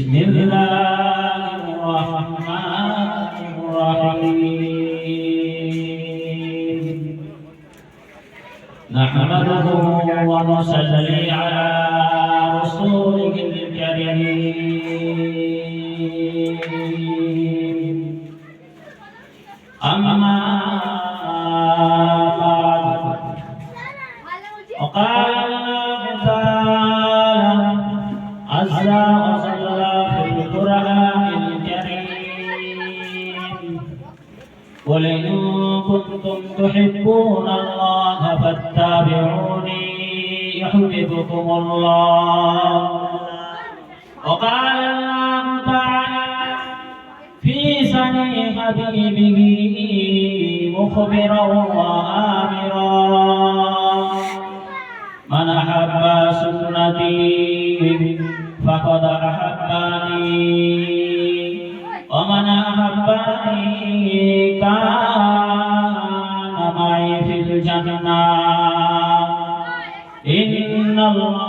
بسم الله الرحمن الرحيم. نحمده ونصلي على رسوله الكريم. الله وقال الله تعالى في سني حبيبه مخبرا وآمرا من أحب سنتي فقد أحبني ومن أحبني كان معي في الجنة إن الله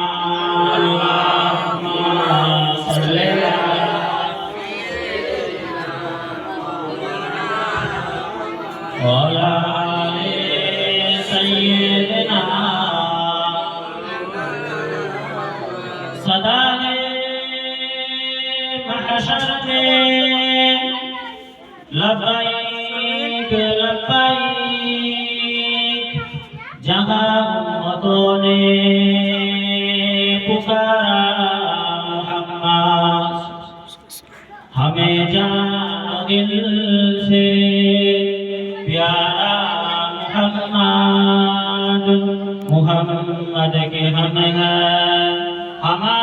আমার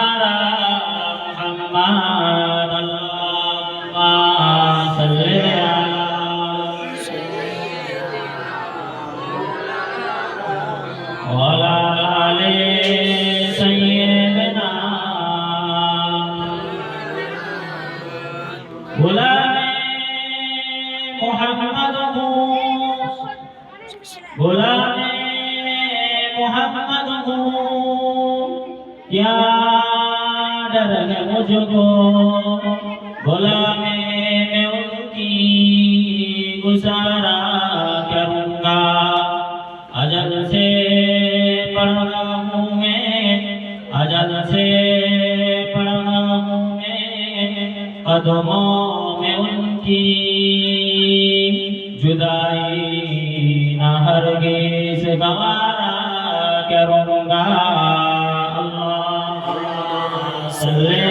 मुझको गुलाम मैं उनकी गुजारा करूँगा। अजल से पढ़ा हूँ मैं, अजल से पढ़ा हूँ मैं, कदमों में उनकी जुदाई न हरगिज गवारा करूँगा। अल्लाह, सल्ले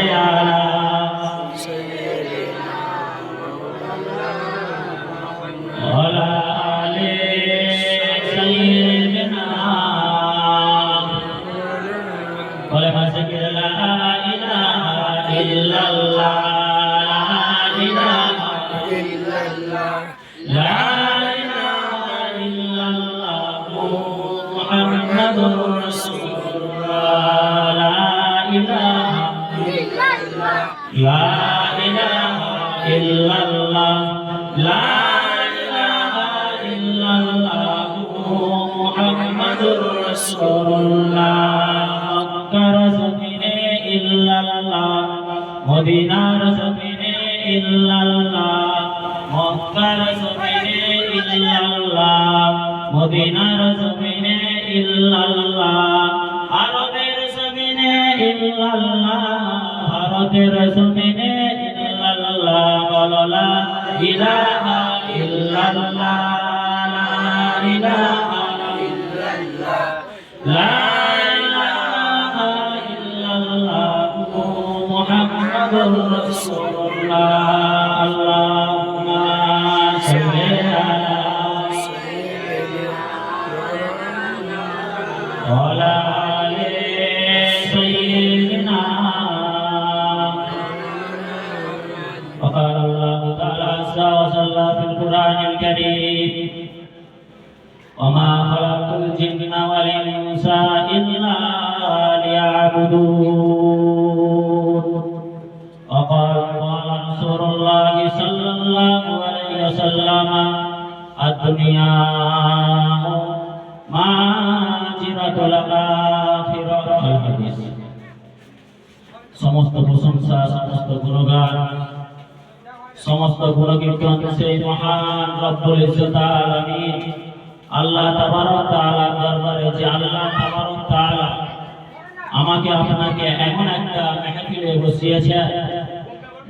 محمد رسول الله مكة رزقني إلا الله مدينة رزقني إلا الله مكة رزقني إلا الله مدينة رزقني إلا الله আরবের জমিনে ইল্লাল্লাহ ভারতের জমিনে ইল্লাল্লাহ বলো লা ইলাহা ইল্লাল্লাহ إله إلا الله لا إله إلا الله محمد رسول الله اللهم صل على سيدنا وعلى آل سيدنا وقال الله تعالى عز وجل في القرآن الكريم وسلم الدنيا معاجرة الآخرة الحديث সমস্ত প্রশংসা সমস্ত গুণগান সমস্ত গুণকীর্তন সেই মহান রব্বুল ইজ্জত আলামিন আল্লাহ তাবারক তাআলা দরবারে যে আল্লাহ তাবারক তাআলা আমাকে আপনাকে এমন একটা মেহফিলে বসিয়েছে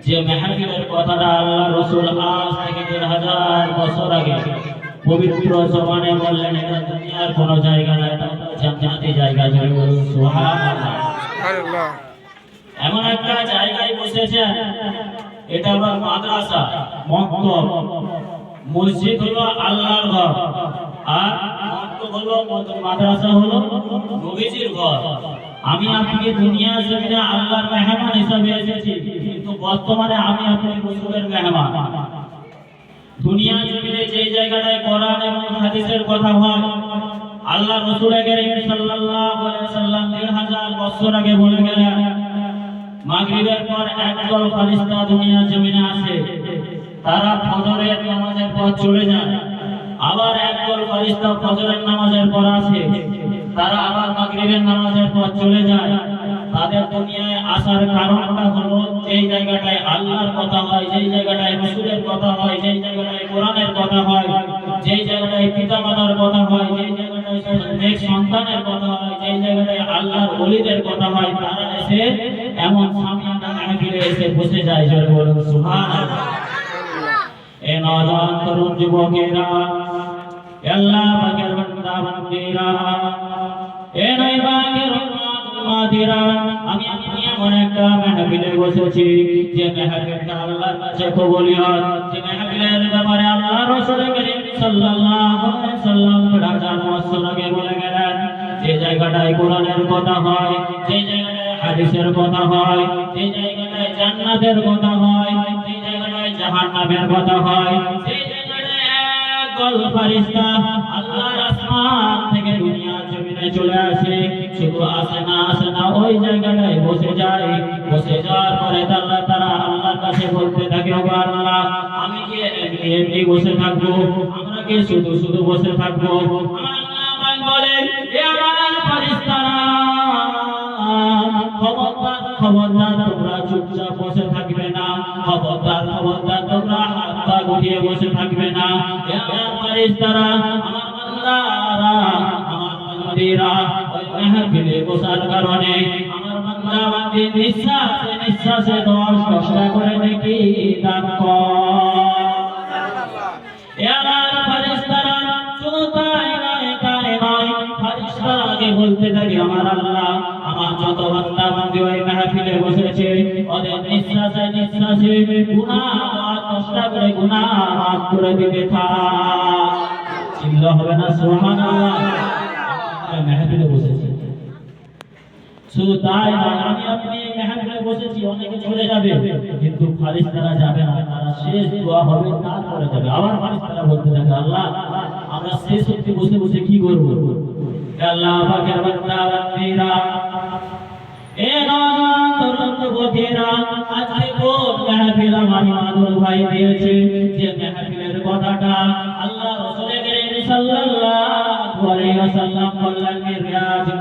যে মেহফিলের কথাটা আল্লাহ রসুল আজ থেকে দেড় হাজার বছর আগে পবিত্র জবানে বললেন এটা দুনিয়ার কোনো জায়গা না এটা জান্নাতি জায়গা জুড়ে বলুন সুবহানাল্লাহ। এমন একটা জায়গায় বসেছে এটা হলো মাদ্রাসা মক্তব। মসজিদ হলো আল্লাহর ঘর। আর মক্তব হলো মাদ্রাসা হলো নবীজির ঘর। আমি আপনি দুনিয়ার জমিনে আল্লাহর মেহমান হিসাবে এসেছি, কিন্তু বর্তমানে আমি আপনি রসুলের মেহমান। দুনিয়া জমিনে যে জায়গাটায় কোরআন এবং হাদিসের কথা হয়, আল্লাহ রসুল করিম সাল্লাল্লাহু আলাইহি সাল্লাম হাজার বছর আগে বলে গেলেন, মাগরিবের পর একদল ফারিস্তা দুনিয়া জমিনে আসে, তারা ফজরের নামাজের পর চলে যায়। আবার একদল ফারিস্তা ফজরের নামাজের পর আসে। তারা আবার মাগরিবের নামাজের পর চলে যায়। তাদের দুনিয়ায় আসার কারণটা হলো যেই জায়গাটায় আল্লাহর কথা হয়, যেই জায়গাটায় রসুলের কথা হয়, যেই জায়গাটায় কোরআনের কথা হয়, যেই জায়গাটায় পিতামাতার কথা হয়, যেই জায়গাটায় সন্তানের কথা হয়, যেই জায়গাটায় আল্লাহর ওলিদের কথা হয়, তারা এসে এমন সামিয়ানা এসে বসে যায় জোরে বলুন এ নওজওয়ান তরুণ যুবকেরা, আল্লাহ পাকের বান্দা এ যে মেহফিলটা কথা হয়, যে জায়গাটায় হাদিসের কথা হয়, যে জায়গাটায় জান্নাতের কথা হয়, যে জায়গাটায় জাহান্নামের হয় সেই জায়গাটায় দুনিয়ার জমিনে চলে আসে। শুধু আসে না আসে না, ওই জায়গাটায় বসে যায়। বসে যাওয়ার পরে আল্লাহ তারা আল্লাহর কাছে বলতে থাকে ও আল্লাহ, আমি কি এমনি এমনি বসে থাকব? আমরা কি শুধু শুধু বসে থাকব? খবরদার তোমরা চুপচাপ বসে থাকবে না। খবরদার খবরদার, তোমরা হাত পা গুটিয়ে বসে থাকবে না। এ আমার ফারিস্তারা বসার কারণে আমার বান্দা বান্দি নিঃশ্বাসে নিঃশ্বাসে দশ দশটা করে নাকি দান কর। বলতে থাকি আমার আল্লাহ, আমার যত বান্দা বান্দি ওই মাহফিলে বসেছে, ওদের নিঃশ্বাসে নিঃশ্বাসে গুনাহ কষ্ট করে গুনাহ মাফ করে দিতে থাক। চিল্লা হবে না, সুবহানাল্লাহ। মাহফিলে বসেছি। শুধু তাই নয়, আমি আপনি মেহফিলে বসেছি, অনেকে চলে যাবে। কিন্তু ফারিস্তারা যাবে না, তারা শেষ দোয়া হবে, তারপরে যাবে। আবার ফারিস্তারা বলতে থাকে, আল্লাহ, আমরা শেষ অবধি বসে বসে কি করব? আল্লাহ পাকের বান্দা এ নওজওয়ান তরুণ যুবকেরা আজকে কোন মেহফিল আমার মাদুর ভাই দিয়েছে? যে মেহফিলের কথাটা আল্লাহ রাসূল সাল্লাল্লাহু আলাইহি ওয়াসাল্লাম বললেন রিয়াজুল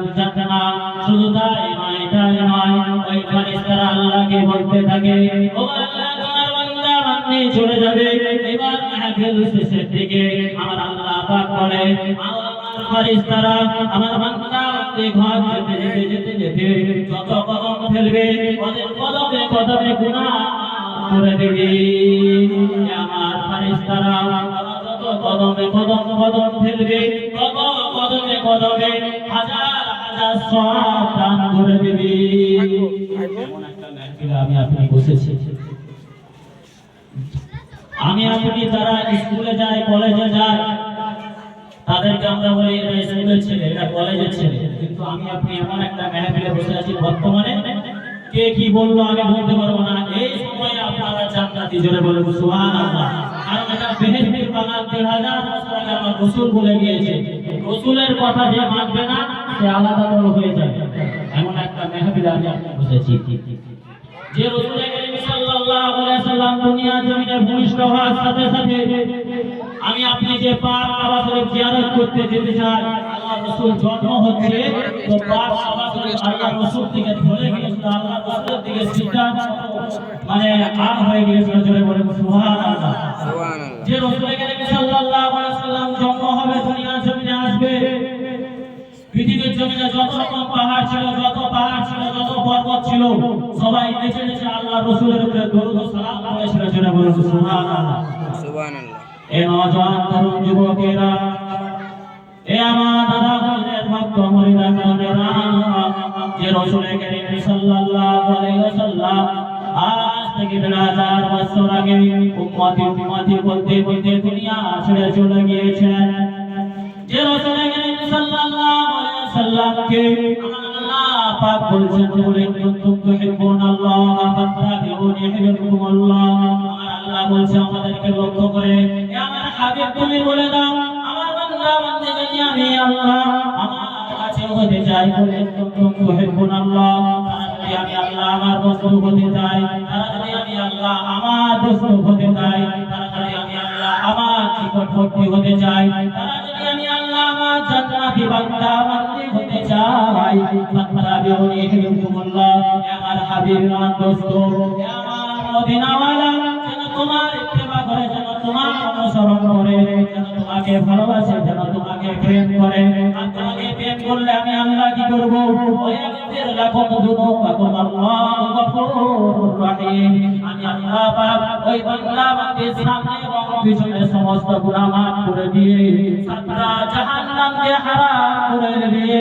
ও আল্লাহ বান্দা বান্দি চলে যাবে এবার মাহফিল শেষের দিকে আমার আল্লাহ পাক বলে আমার ফেরেশতারা আমার বান্দা বান্দি ঘর যেতে যেতে যেতে যেতে কদম ফেলবে ওদের কদমে কদমে গুনাহ করে দিবি আমার ফেরেশতারা যত কদমে কদম কদম ফেলবে তত কদমে কদমে হাজার হাজার সব দান করে দিবি আমি আপনি বসেছি। আমি আপনি যারা স্কুলে যায়, কলেজে যায়, তাদেরকে আমরা বলি এটা স্কুলের ছেলে এটা কলেজের ছেলে। কিন্তু আমি আপনি এমন একটা মেহফিলে বসে আছি বর্তমানে, কে কি বলল আমি বলতে পারব না। এই সময়ে আপনারা জান্নাতি জোরে বলে সুবহানাল্লাহ। কারণ এটা বছর আগে আমার রসুল বলে গিয়েছে, রসুলের কথা যে মানবে না, সে আলাদা দল হয়ে যাবে। এমন আমি আপনি যে পাক কাবা শরীফ জিয়ারত করতে যেতে চাই আল্লাহ হচ্ছে মানে আর হয়ে গিয়েছিল সবাই নেচে নেচে আল্লাহ রসুলের উপরে দরুদ ও সালাম করেছিল জোরে বলে সুবহানাল্লাহ। সুবহানাল্লাহ। এ নওজোয়ান তরুণ যুবকেরা এ আমার দাদা হুজুরের ভক্ত মরিদা মনেরা যে রসুল করিম সাল্লাল্লাহু আলাইহি ওয়াসাল্লাম আজ থেকে দেড় হাজার বছর আগে উম্মতি উম্মতি বলতে বলতে দুনিয়া ছেড়ে চলে গিয়েছেন। যে রসুল করিম সাল্লাল্লাহু আলাইহি ওয়াসাল্লামকে পাক বলছেন, বলে কুনতুম তুহিব্বুনাল্লাহ ফাত্তাবিউনি ইউহিব্বুকুমুল্লাহ আমার আল্লাহ বলছে, আমাদেরকে লক্ষ্য করে, এ আমার হাবিব, তুমি বলে দাও, আমার বান্দা বান্দিকে আমি আল্লাহ, আমার কাছে হতে চাই, বলে কুনতুম তুহিব্বুনাল্লাহ যদি আমি আল্লাহ, আমার বস্তু হতে চাই, তারা আমি আল্লাহ, আমার বস্তু হতে চাই, তারা আমি আল্লাহ, আমার নিকটবর্তী হতে চাই, তারা আমি আল্লাহ, আমার জান্নাতি বান্দা, বান্দি হতে চাই ফাত্তাবিউনি ইউহিব্বুকুমুল্লাহ এ আমার হাবিব আমার দোস্ত আমার মদিনাওয়ালা যেন তোমার ইত্তেবা করে, যেন তোমার অনুসরণ করে, যেন তোমাকে ভালোবাসে, যেন তোমাকে প্রেম করে। আর তোমাকে প্রেম করলে আমি আল্লাহ কি করব? ওয়াগফির লাকুম যুনুবাকুম আল্লাহু গফুরুর রহিম আমি আল্লাহ পাক ওই বান্দা বান্দির সামনে এবং পিছনে সমস্ত গুনাহ মাফ করে দিয়ে, সাতটা জাহান্নামকে হারাম করে দিয়ে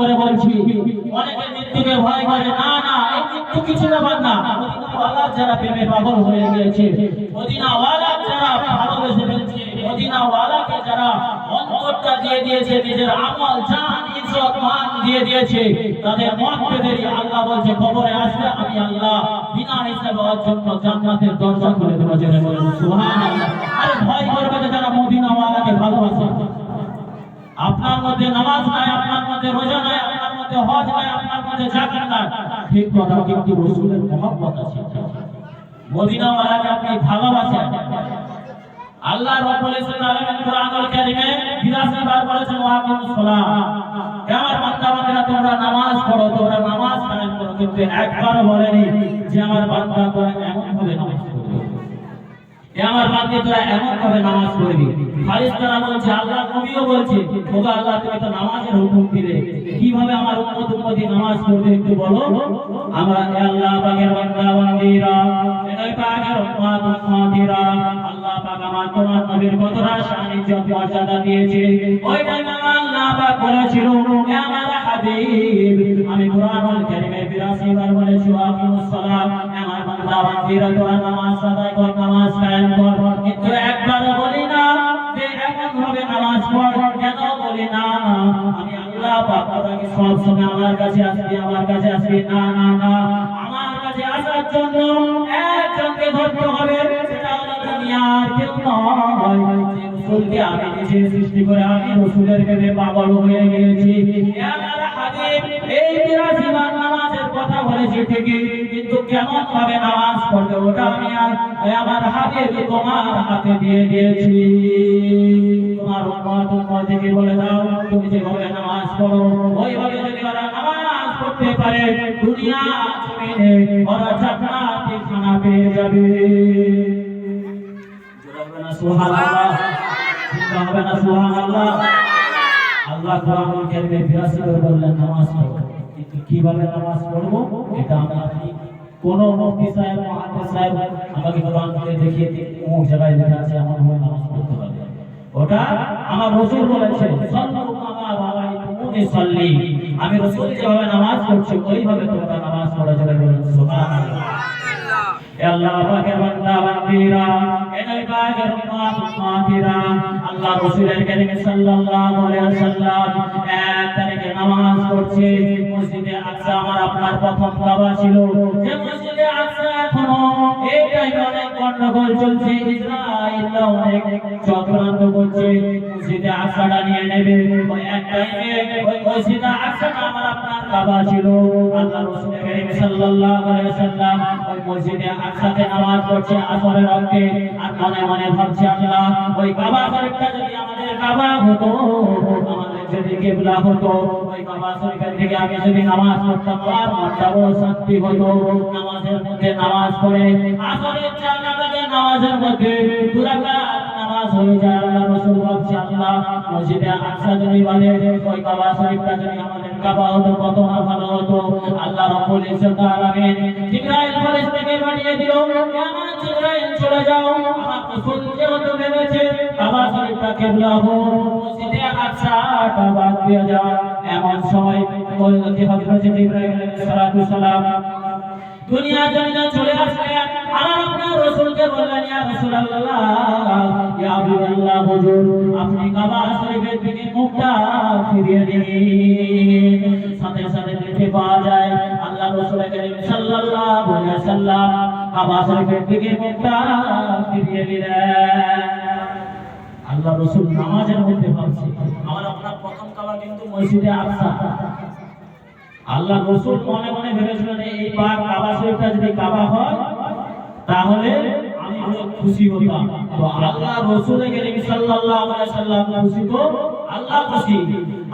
করে বলছি। অনেকে মৃত্যুকে ভয় করে, না না, এই মৃত্যু কিছু ব্যাপার না। মদিনাওয়ালা যারা প্রেমে পাগল হয়ে গিয়েছে মদিনা ওয়ালা যারা ভালোবেসে ফেলছে মদিনা ওয়ালাকে যারা অন্তরটা দিয়ে দিয়েছে, নিজের আমল জান ইজ্জত, মান দিয়ে দিয়েছে, তাদের মন পেদেরই আল্লাহ বলছে খবরে আসবে, আমি আল্লাহ বিনা হিসাবে ওর জন্য জান্নাতের দরজা খুলে দেবো জেনে বলেন, সুবহানাল্লাহ। আরে ভয় করবে যারা মদিনা ওয়ালাকে ভালোবাসে। আপনার মধ্যে নামাজ নাই, আপনার আল্লাহ রাব্বুল ইজ্জত আলামিন কোরআনুল কারীমে 82 বার বলেছেন তোমরা নামাজ পড়ো, তোমরা নামাজ কিন্তু একবারও বলেনি যে আমার বান্দা তোরা এমন ভাবে নামাজ এ আমার বান্দে তোরা এমন ভাবে নামাজ পড়বি। ফারিস্তারা বলছে, আল্লাহ নবীও বলছে, ওগো আল্লাহ, তুমি তো নামাজের হুকুম দিলে। কীভাবে আমার উম্মত উম্মতি নামাজ পড়বে একটু বলো? আমরা আল্লাহ পাকের বান্দা, বান্দিরা এটাই পাকের উম্মত উম্মতিরা, আল্লাহ পাক আমার তোমার নবীর কতটা শান মর্যাদা দিয়েছে। ওই টাইম আল্লাহ পাক বলেছিল আমার হাবিব, আমি কারীমে 82 বলেছি, আকিমুস সালাত আমার বান্দা তোরা নামাজ আদায় কর, নামাজ কায়েম কর। কিন্তু একবার বলি না যে এমন ভাবে নামাজ পড়, কেন বলি না? আমি আল্লাহ পাক সব সময় আমার কাছে আসবি, আমার কাছে আসবি। না না না। আমার কাছে আসার জন্য একজনকে ধরতে হবে, সেটা হলো কেউ নয়। রসুলকে আমি নিজে সৃষ্টি করে আমি রসুলের প্রেমে পাগল হয়ে গিয়েছি। এই হবে না, সুবহানাল্লাহ। আল্লাহ কোরআনুল কারীমে 82 বার বললেন, নামাজ পড়ো। কিন্তু কীভাবে নামাজ পড়ব? এটা আমরা আপনি কোন মুফতি সাহেব, মহাদিস সাহেব আমাকে কোরআন থেকে দেখিয়ে দিন, অমুক জায়গায় লেখা আছে, এমন ভাবে নামাজ পড়তে হবে ওটা আমার রসুল বলেছে সল্লু কামা রাআইতুমুনি সাল্লি। আমি রসুল যেভাবে নামাজ পড়ছি, ওইভাবে তোমরা নামাজ পড়া যাবে সুবহানাল্লাহ। আল্লাহ পাকের বান্দা বান্দিরা এ নবী পাকের উম্মত, উম্মাতিরা। এক নামাজ পড়ছে। মসজিদে আকসা আমার আপনার প্রথম কাবা ছিল। যে মসজিদে আকসা এই টাইমে অনেক গন্ডগোল চলছে ইসরায়েলরা অনেক চক্রান্ত করছে। মসজিদে আকসাটা নিয়ে নেবে। ওই এক টাইমে ওই মসজিদে আকসাটা আমার আপনার কাবা ছিল, আল্লাহ রাসূলের কারীম সাল্লাল্লাহু আলাইহি ওয়াসাল্লাম ওই মসজিদে আকসাতে নামাজ পড়ছে আসরের রক্তে। আর মনে মনে ভাবছে আল্লাহ, ওই কাবা শরীফটা যদি আমাদের কাবা হতো আমাদের যদি কিবলা হতো, ওই কাবা শরীফের দিকে আমি যদি নামাজ পড়তাম মনটা বড় শান্তি হতো। নামাজের মধ্যে নামাজ পড়ে, আসরের চার নামাজের মধ্যে দুরাকাত চলে যাও। আমার ভেবেছে আপনি ফিরিয়ে দিন সাথে সাথে দেখতে পাওয়া যায় আল্লাহ রাসূল করিম সাল্লাল্লাহু দিকে মুখটা ফিরিয়ে দিলেন আল্লাহ রাসূল নামাজের মধ্যে ভাবছে। আমার আপনার প্রথম কাবা কিন্তু মসজিদে আকসা আল্লাহ রসুল মনে মনে ভেবেছিলেন এই বার কাবা শরীফটা যদি কাবা হয়, তাহলে আমি খুশি হতাম। তো আল্লাহ রসুল সাল্লাল্লাহু আলাইহি সাল্লাম খুশি তো? আল্লাহ খুশি।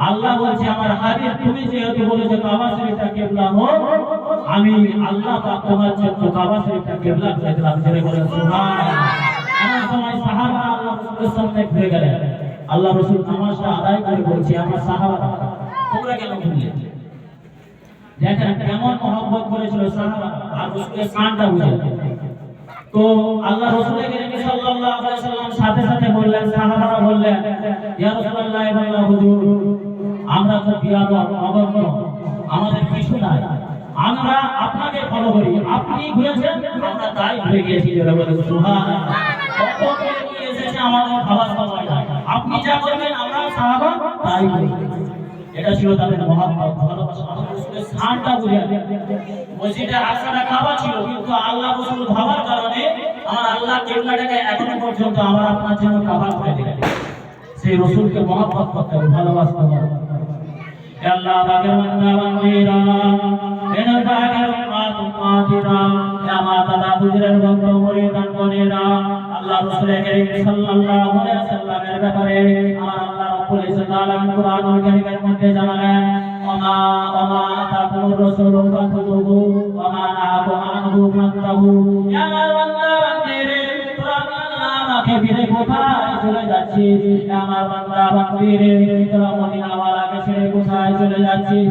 আল্লাহ বলছে, আমার হাবিব, তুমি যেহেতু বলেছ কাবা শরীফটা কিবলা হো আমি আল্লাহ পাক তোমার জন্য কাবা শরীফটা কিবলা করে দিলাম। জেনে বলেন, সুবহানাল্লাহ। আল্লাহ নামাজটা আদায় করে আমার সাহাবা তোমরা কেন ঘুরলে? দেখেন কেমন মহব্বত করেছিল সাহাবা, আর তো আল্লাহ সাথে সাথে বললেন, সাহাবারা বললেন হুজুর, আমরা তো আমাদের কিছু নাই। আমরা আপনাকে ফলো করি, আপনি ঘুরেছেন, আমরা তাই ঘুরে গিয়েছি। এসেছে আমাদের আপনি যা করবেন, আমরা সাহাবা তাই করি। এটা ছিল তাদের মহাব্বত, ভালোবাসা। আকসাটা কাবা ছিল, কিন্তু আল্লাহ রাসূল ভাবার কারণে আমার আল্লাহ কিবলাটাকে এখনও পর্যন্ত আমার আপনার জন্য কাবা করে দিলেন। সেই রাসূলকে মহাব্বত করতে হবে, ভালোবাসতে হবে। আমার দাদা গণেরা আল্লাহ রাসূলের কারীম সাল্লাল্লাহু আলাইহি ওয়াসাল্লামের ব্যাপারে কোথায় চলে যাচ্ছিস?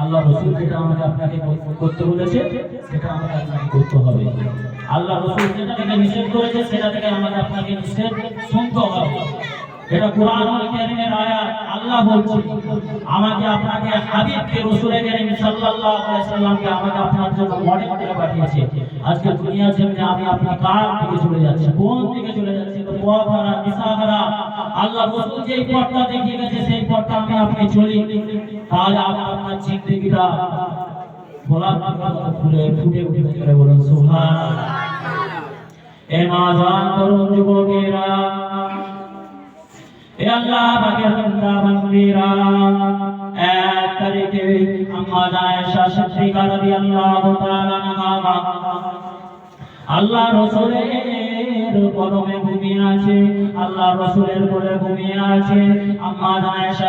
আল্লাহ রসুল যেটা আমাকে আপনাকে করতে বলেছে, সেটা আমাকে আপনাকে করতে হবে। আল্লাহ রসুল যেটা থেকে নিষেধ করেছে, সেটা থেকে আমাকে আপনাকে নিষেধ শুনতে হবে। এটা আয়াত, আল্লাহ বলছে, আমাকে আপনাকে হাবিবকে রাসূল কারীম সাল্লাল্লাহু আলাইহি সাল্লামকে আমাকে আপনার জন্য করে পাঠিয়েছে। আজকে দুনিয়া জমিনে আমি আপনি কার দিকে চলে যাচ্ছি? কোন দিকে চলে যাচ্ছি? তো হারা আল্লাহ রাসূল যেই পথটা দেখিয়ে গেছে, সেই পথটা আমি আপনি চলি। তাহলে আপনার জিন্দেগিটা গোলাপ ফুলে ফুটে উঠে চলে বলুন, সুবহানাল্লাহ। এ মা জান যুবকেরা, এ আল্লাহ পাকের বান্দা বান্দীরা, এক তারিখে আম্মা জায়েশা সিদ্দিকা রাদিয়াল্লাহু তাআলা আনহা আল্লাহ রসুলের কদমে ঘুমিয়ে আছে, আল্লাহ রসুলের কোলে ঘুমিয়ে আছে। আম্মা আয়েশা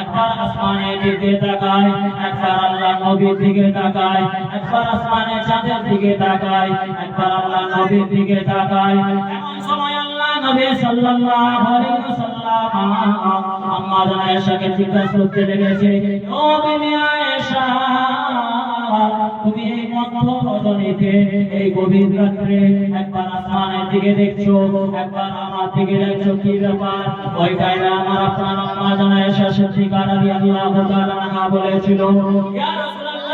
একবার দিকে তাকায়, একবার আল্লাহ নবীর দিকে তাকায়, একবার চাঁদের দিকে তাকায়, একবার আল্লাহ নবীর দিকে তাকায়। এমন সময় আল্লাহ নবী সাল্লাল্লাহু আলাইহি ওয়াসাল্লাম আম্মা আয়েশাকে জিজ্ঞাসা করতে লেগেছে, ও বিবি আয়েশা তুমি এই মধ্য রজনীতে এই গভীর রাত্রে একবার আসমানের দিকে দেখছ, একবার আমার দিকে দেখছ, কি ব্যাপার? ওই টাইমে আমার আপনার আম্মা জানা এসে রাদিয়াল্লাহু তাআলা আনহা বলেছিল। ইয়া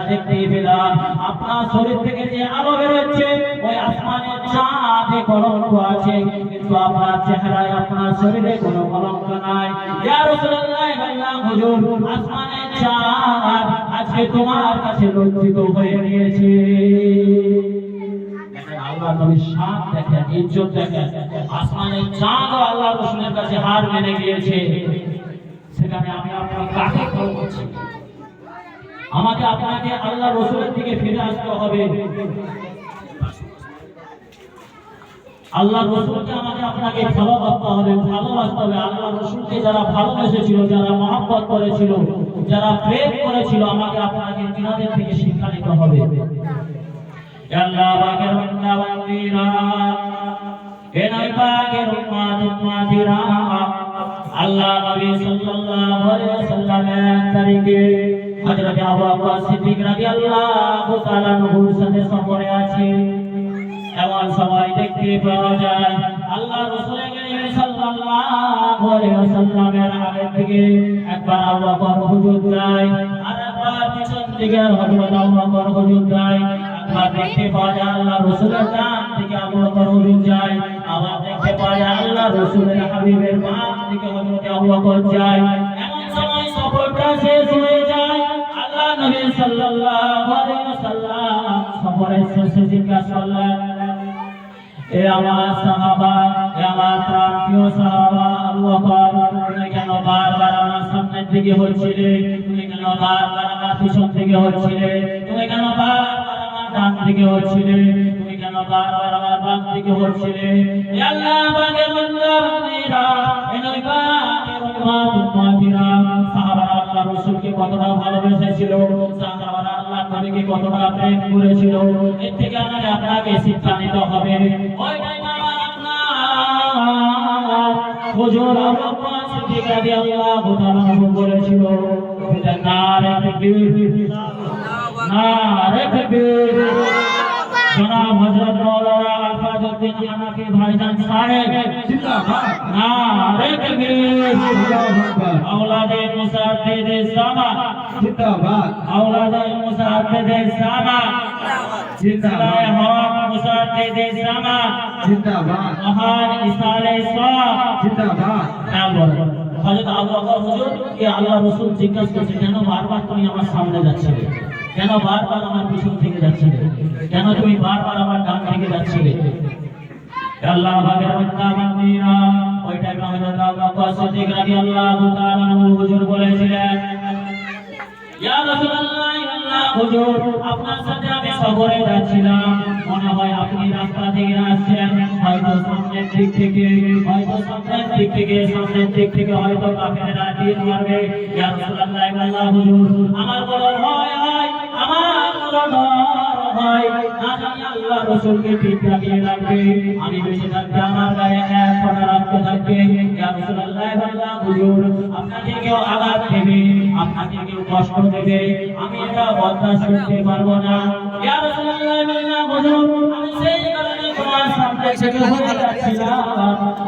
আয়েশা পেলাম। আপনার শরীর থেকে যে আলো বেরোচ্ছে, ওই আসমানের চাঁদে কলঙ্ক আছে, কিন্তু আপনার চেহারায়, আপনার শরীরে কোনো কলঙ্ক নাই। হুজুর, আসমানের চাঁদ আজকে তোমার কাছে লজ্জিত হয়ে দেখেন, আল্লাহ রসুলের কাছে হার মেনে গিয়েছে। সেখানে আমি আপনার কাকে করছি আমাকে আপনাকে আল্লাহ রসুলের দিকে ফিরে আসতে হবে। আল্লাহ রসুলকে আমাকে আপনাকে ভালোবাসতে হবে ভালোবাসতে হবে। আল্লাহ রসুলকে যারা ভালোবেসেছিল, যারা মহাব্বত করেছিল, যারা প্রেম করেছিল, আমাকে আপনাকে তিনাদের থেকে শিক্ষা নিতে হবে। আল্লাহ নবী সাল্লাল্লাহু আলাইহি ওয়াসাল্লামের হযরত আবু বকর সিদ্দিক রাদিয়াল্লাহু তাআলা নবুর সাথে সফরে আছে। এমন সময় দেখতে পাওয়া যায় আল্লাহ রসুল করিম সাল্লাল্লাহু আলাইহি ওয়াসাল্লামের আগের দিকে একবার আবু বকর হুজুর যায়, আর একবার পিছন দিকে হযরত আবু বকর হুজুর যায়। একবার দেখতে পাওয়া যায় আল্লাহ রসুলের ডান দিকে আবু বকর হুজুর যায়। আবার দেখতে পাওয়া যায় আল্লাহ রসুলের হাবিবের বাম দিকে হযরত আবু বকর যায়। এমন সময় সফরটা শেষ হয়ে নবী সাল্লাল্লাহু আলাইহি ওয়াসাল্লাম সফরের শেষে জিজ্ঞাসা করলেন, এ আমার সাহাবা, এ আমার প্রাণপ্রিয় সাহাবা আবু বকর, তুমি কেন বারবার আমার সামনের দিকে হচ্ছিলে? তুমি কেন বারবার আমার পিছন দিকে হচ্ছিলে? তুমি কেন বারবার আমার ডান দিকে হচ্ছিলে? তুমি কেন বারবার আমার বাম দিকে হচ্ছিলে? এ আল্লাহ পাকের বান্দা এ নবী পাকের আল্লাহ রাসূলকে কতটা ভালোবেসেছিল সাহাবারা কতটা প্রেম করেছিল, এর থেকে আপনাকে শিক্ষা নিতে হবে। ওই টাইমে আমার আপনার। হুজুর আবু সিদ্দিক রাদিয়াল্লাহু তাআলা বলেছিল নারে তাকবীর। নারে তাকবীর। জনাব হযরত মাওলানা আলফাজউদ্দিন হানাফি ভাইজান সাহেব। জিন্দাবাদ। নারে তাকবীর আল্লাহু আকবার আওলাদে মুসাদ্দিদ সামা জিন্দাবাদ। আওলাদে মুসাদ্দিদ সামা জিন্দাবাদ। হক মুসাদ্দিদ সামা জিন্দাবাদ। মহান ইসালে সব জিন্দাবাদ। নাম বলো। হযরত আবু বকর হুজুর কে আল্লাহ রাসূল জিজ্ঞাসা করছে কেন বারবার তুমি আমার সামনে যাচ্ছিলে কেন বারবার আমার পিছন থেকে যাচ্ছিলে? কেন তুমি বারবার আমার ডান থেকে যাচ্ছিলে? আল্লাহ পাকের বান্দা বান্দীরা ওই টাইমে হযরত আবু বকর সিদ্দিক রাদিয়াল্লাহু তাআলা হুজুর বলেছিলেন আল্লাহ আপনার সাথে আমি যাচ্ছিলাম। মনে হয় আপনি রাস্তা থেকে আসছেন, হয়তো সামনের দিক থেকে, হয়তো সামনের দিক থেকে, সামনের দিক থেকে হয়তো কাফেররা মারবে। আমার ভয় হয় আমার হয় না আল্লাহ রাসূলকে রাখবে। আমি বেঁচে থাকতে আমার গায়ে এক থাকবে। ইয়া রাসূলুল্লাহ আপনাকে কেউ আঘাত দেবে, আপনাকে কেউ কষ্ট দেবে। আমি এটা বরদাস্ত করতে পারব না। ইয়া আমি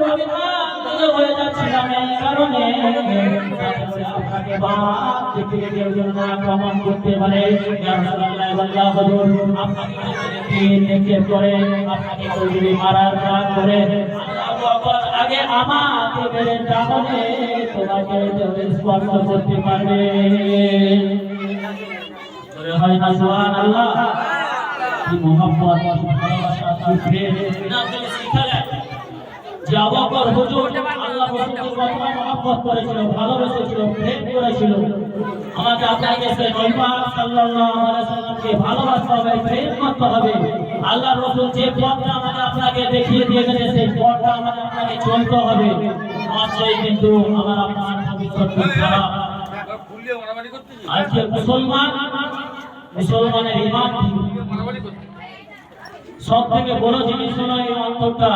হয়ে যাচ্ছিলাম এই কারণে। আপনাকে বাদ থেকে কেউ যেন আক্রমণ করতে পারে আপনাকে করে আপনাকে কেউ যদি মারার ট্রাই করে আগে আমাকে মেরে তোমাকে স্পর্শ করতে পারবে হয় না সুবহানাল্লাহ কি মোহাম্মত ভালোবাসা শিখালেন যে আবু বকর হুজুর আল্লাহ রাসূলকে কতটা মহব্বত করেছিল ভালোবেসেছিল প্রেম করেছিল। আমাকে আপনাকে সেই নবী সাল্লাল্লাহু আলাইহি সাল্লামকে ভালোবাসতে হবে প্রেম করতে হবে। আল্লাহ রাসূল যে পথটা আমাকে আপনাকে দেখিয়ে দিয়ে গেছে সেই পথটা আমাকে আপনাকে চলতে হবে। অবশ্যই কিন্তু আমার আপনার ভবিষ্যৎ খারাপ। আজকে মুসলমান মুসলমানের ইমান? সব থেকে বড় জিনিস হলো এই অন্তরটা।